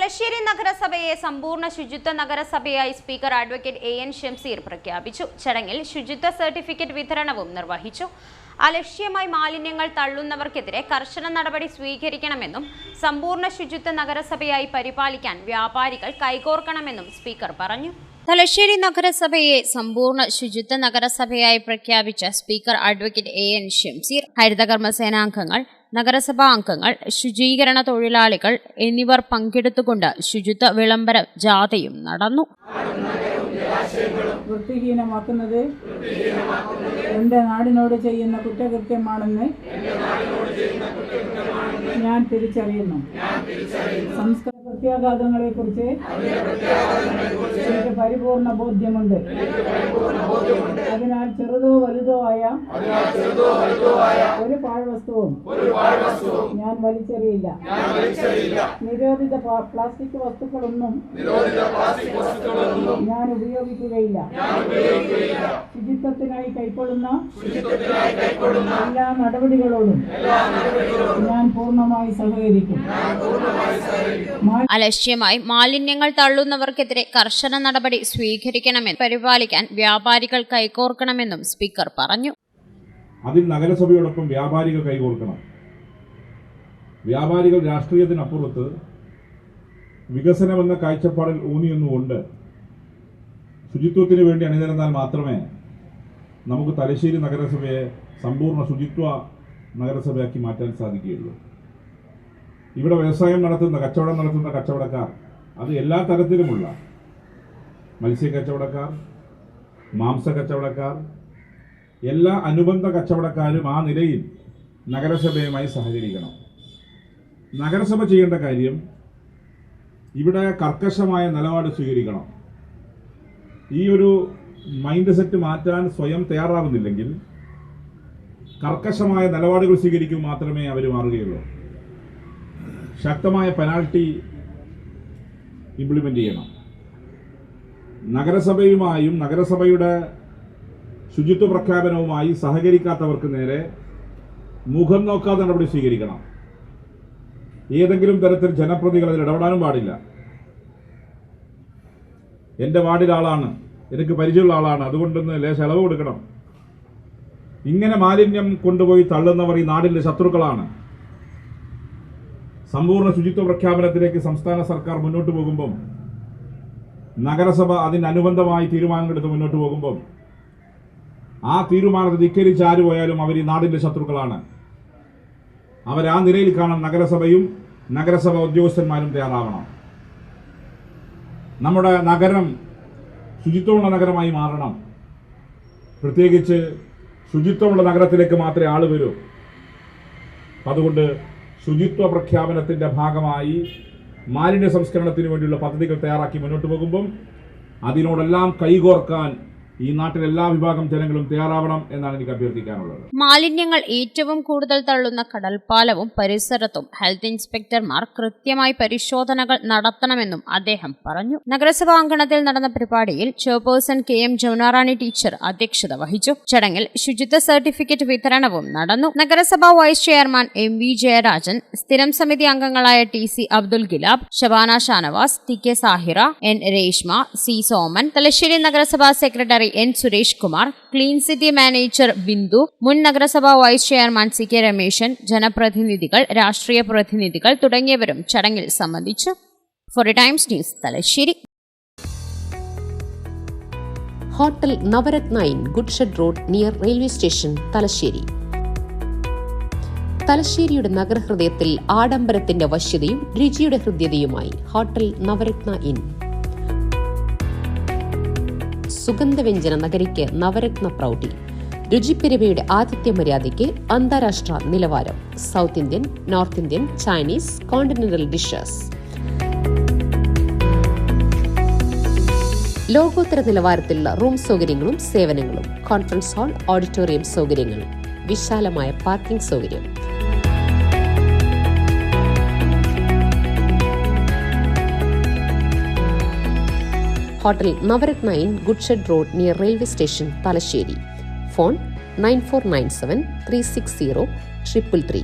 തലശ്ശേരി നഗരസഭയെ സമ്പൂർണ ശുചിത്വ നഗരസഭയായി speaker advocate A N Shamseer പ്രഖ്യാപിച്ചു. ചടങ്ങിൽ ശുചിത്വ സർട്ടിഫിക്കറ്റ് വിതരണവും നിർവഹിച്ചു. അലക്ഷ്യമായി മാലിന്യങ്ങൾ തള്ളുന്നവർക്കെതിരെ കർശന നടപടി സ്വീകരിക്കണമെന്നും സമ്പൂർണ ശുചിത്വ നഗരസഭയായി പരിപാലിക്കാൻ വ്യാപാരികൾ കൈകോർക്കണമെന്നും സ്പീക്കർ പറഞ്ഞു. തലശ്ശേരി നഗരസഭയെ സമ്പൂർണ ശുചിത്വ നഗരസഭയായി പ്രഖ്യാപിച്ച speaker advocate A N Shamseer ഹരിതകർമ്മസേനാംഗങ്ങൾ നഗരസഭാ അംഗങ്ങൾ ശുചീകരണ തൊഴിലാളികൾ എന്നിവർ പങ്കെടുത്തുകൊണ്ട് ശുചിത്വ വിളംബര ജാഥയും നടന്നു. വൃത്തിഹീനമാക്കുന്നത് എന്റെ നാടിനോട് ചെയ്യുന്ന കുറ്റകൃത്യമാണെന്ന് ഞാൻ തിരിച്ചറിയുന്നു. സംസ്കാര പ്രത്യാഘാതങ്ങളെക്കുറിച്ച് എനിക്ക് പരിപൂർണ ബോധ്യമുണ്ട്. അതിനാൽ ചെറുതോ വലുതോ ആയ ഒരു പാഴ്വസ്തുവും ഞാൻ വലിച്ചെറിയില്ല. നിരോധിത പ്ലാ- പ്ലാസ്റ്റിക് വസ്തുക്കളൊന്നും ഞാൻ ഉപയോഗിക്കുകയില്ല. ശുചിത്വത്തിനായി കൈക്കൊള്ളുന്ന എല്ലാ നടപടികളോടും ഞാൻ പൂർണമായി സഹകരിക്കും. അലക്ഷ്യമായി മാലിന്യങ്ങൾ തള്ളുന്നവർക്കെതിരെ കർശന നടപടി സ്വീകരിക്കണമെന്ന് പരിപാലിക്കാൻ വ്യാപാരികൾ കൈകോർക്കണമെന്നും സ്പീക്കർ പറഞ്ഞു. അതിൽ നഗരസഭയോടൊപ്പം വ്യാപാരികൾ കൈകോർക്കണം. വ്യാപാരികൾ രാഷ്ട്രീയത്തിനപ്പുറത്ത് വികസനമെന്ന കാഴ്ചപ്പാടിൽ ഊന്നിയൊന്നുകൊണ്ട് ശുചിത്വത്തിന് വേണ്ടി അണിനിരന്നാൽ മാത്രമേ നമുക്ക് തലശ്ശേരി നഗരസഭയെ സമ്പൂർണ ശുചിത്വ നഗരസഭയാക്കി മാറ്റാൻ സാധിക്കുകയുള്ളൂ. ഇവിടെ വ്യവസായം നടത്തുന്ന കച്ചവടം നടത്തുന്ന കച്ചവടക്കാർ അത് എല്ലാ തരത്തിലുമുള്ള മത്സ്യ കച്ചവടക്കാർ മാംസ കച്ചവടക്കാർ എല്ലാ അനുബന്ധ കച്ചവടക്കാരും ആ നിലയിൽ നഗരസഭയുമായി സഹകരിക്കണം. നഗരസഭ ചെയ്യേണ്ട കാര്യം ഇവിടെ കർക്കശമായ നിലപാട് സ്വീകരിക്കണം. ഈ ഒരു മൈൻഡ് സെറ്റ് മാറ്റാൻ സ്വയം തയ്യാറാകുന്നില്ലെങ്കിൽ കർക്കശമായ നിലപാടുകൾ സ്വീകരിക്കും മാത്രമേ അവർ മാറുകയുള്ളൂ. ശക്തമായ പെനാൽറ്റി ഇംപ്ലിമെന്റ് ചെയ്യണം. നഗരസഭയുമായും നഗരസഭയുടെ ശുചിത്വ പ്രഖ്യാപനവുമായി സഹകരിക്കാത്തവർക്ക് നേരെ മുഖം നോക്കാതെ നടപടി സ്വീകരിക്കണം. ഏതെങ്കിലും തരത്തിൽ ജനപ്രതികൾ അതിൽ ഇടപെടാനും പാടില്ല. എന്റെ വാർഡിൽ ആളാണ്. എനിക്ക് പരിചയമുള്ള ആളാണ്. അതുകൊണ്ടൊന്ന് ലേശ ഇളവ് കൊടുക്കണം. ഇങ്ങനെ മാലിന്യം കൊണ്ടുപോയി തള്ളുന്നവർ ഈ നാടിന്റെ ശത്രുക്കളാണ്. സമ്പൂർണ ശുചിത്വ പ്രഖ്യാപനത്തിലേക്ക് സംസ്ഥാന സർക്കാർ മുന്നോട്ട് പോകുമ്പം നഗരസഭ അതിനനുബന്ധമായി തീരുമാനങ്ങളെടുത്ത് മുന്നോട്ട് പോകുമ്പം ആ തീരുമാനത്തെ ധിക്കരിച്ച് ആര് പോയാലും അവർ ഈ നാടിന്റെ ശത്രുക്കളാണ്. അവർ ആ നിലയിൽ കാണാൻ നഗരസഭയും നഗരസഭ ഉദ്യോഗസ്ഥന്മാരും തയ്യാറാവണം. നമ്മുടെ നഗരം ശുചിത്വമുള്ള നഗരമായി മാറണം. പ്രത്യേകിച്ച് ശുചിത്വമുള്ള നഗരത്തിലേക്ക് മാത്രമേ ആൾ വരൂ. അതുകൊണ്ട് ശുചിത്വ പ്രഖ്യാപനത്തിന്റെ ഭാഗമായി മാലിന്യ സംസ്കരണത്തിന് വേണ്ടിയുള്ള പദ്ധതികൾ തയ്യാറാക്കി മുന്നോട്ട് പോകുമ്പം അതിനോടെല്ലാം കൈകോർക്കാൻ ഈ നാട്ടിലെ എല്ലാ വിഭാഗം ജനങ്ങളും തയ്യാറാവണം എന്നാണ് എനിക്ക് അഭ്യർത്ഥിക്കാനുള്ളത്. മാലിന്യങ്ങൾ ഏറ്റവും കൂടുതൽ തള്ളുന്ന കടൽപ്പാലവും പരിസരത്തും ഹെൽത്ത് ഇൻസ്പെക്ടർമാർ കൃത്യമായി പരിശോധനകൾ നടത്തണമെന്നും അദ്ദേഹം പറഞ്ഞു. നഗരസഭാ അങ്കണത്തിൽ നടന്ന പരിപാടിയിൽ chairperson K M Jamunarani teacher അധ്യക്ഷത വഹിച്ചു. ചടങ്ങിൽ ശുചിത്വ സർട്ടിഫിക്കറ്റ് വിതരണവും നടന്നു. നഗരസഭാ vice chairman M V Jayarajan സ്ഥിരം സമിതി അംഗങ്ങളായ T C Abdul Gilab Shabana Shanavas T K Sahira N Reshma C Soman Thalassery നഗരസഭാ secretary N Suresh Kumar clean city manager Bindu മുൻ നഗരസഭാ vice chairman C K Rameshan ജനപ്രതിനിധികൾ രാഷ്ട്രീയ പ്രതിനിധികൾ തുടങ്ങിയവരും ചടങ്ങിൽ സംബന്ധിച്ചു. Four times news Thalassery. Hotel Navaratna inn goods shed road near railway station Thalassery. തലശ്ശേരിയുടെ നഗരഹൃദയത്തിൽ ആഡംബരത്തിന്റെ വശ്യതയും രുചിയുടെ ഹൃദ്യതയുമായി ഹോട്ടൽ നവരത്ന ഇൻ സുഗന്ധവ്യഞ്ജന നഗരിക്ക് നവരത്ന പ്രൗഢി. രുചിപ്പെരുമയുടെ ആതിഥ്യ മര്യാദയ്ക്ക് അന്താരാഷ്ട്ര നിലവാരം. South Indian north Indian Chinese continental dishes. ലോകോത്തര നിലവാരത്തിലുള്ള റൂം സൗകര്യങ്ങളും സേവനങ്ങളും. കോൺഫറൻസ് ഹാൾ ഓഡിറ്റോറിയം സൗകര്യങ്ങൾ. വിശാലമായ പാർക്കിംഗ് സൗകര്യം. Hotel Navaratna inn good shed road near railway station Thalassery. Phone nine four nine seven three six zero triple three.